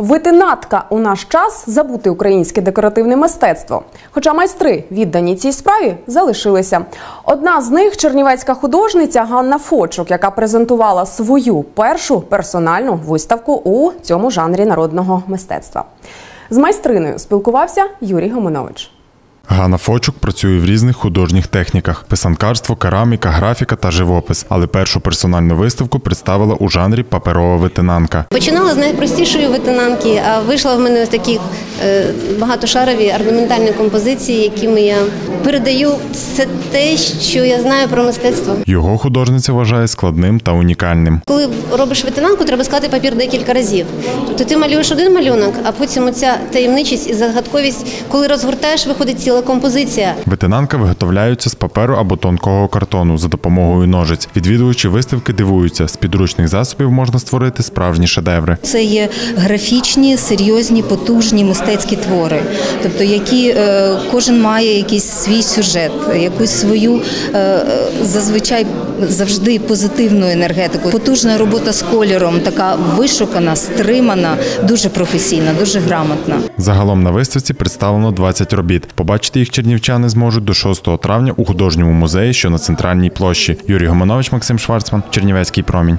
Витинатка у наш час забути українське декоративне мистецтво. Хоча майстри, віддані цій справі, залишилися. Одна з них чернівецька художниця Ганна Фочук, яка презентувала свою першу персональну виставку у цьому жанрі народного мистецтва. З майстриною спілкувався Юрій Гомонович. Ганна Фочук працює в різних художніх техніках: писанкарство, кераміка, графіка та живопис. Але першу персональну виставку представила у жанрі паперова витинанка. Починала з найпростішої витинанки, а вийшла в мене ось такі багатошарові орнаментальні композиції, якими я передаю все те, що я знаю про мистецтво. Його художниця вважає складним та унікальним. Коли робиш витинанку, треба склати папір декілька разів. Тобто ти малюєш один малюнок, а потім оця таємничість і загадковість, коли розгортаєш, виходить ціла композиція. Витинанка виготовляються з паперу або тонкого картону за допомогою ножиць. Відвідувачі виставки дивуються, з підручних засобів можна створити справжні шедеври. Це є графічні, серйозні, потужні мистецькі твори, тобто які е, кожен має якийсь свій сюжет, якусь свою е, зазвичай завжди позитивну енергетику. Потужна робота з кольором, така вишукана, стримана, дуже професійна, дуже грамотна. Загалом на виставці представлено 20 робіт. Побачити їх чернівчани зможуть до 6 травня у художньому музеї, що на центральній площі. Юрій Гомонович, Максим Шварцман, Чернівецький промінь.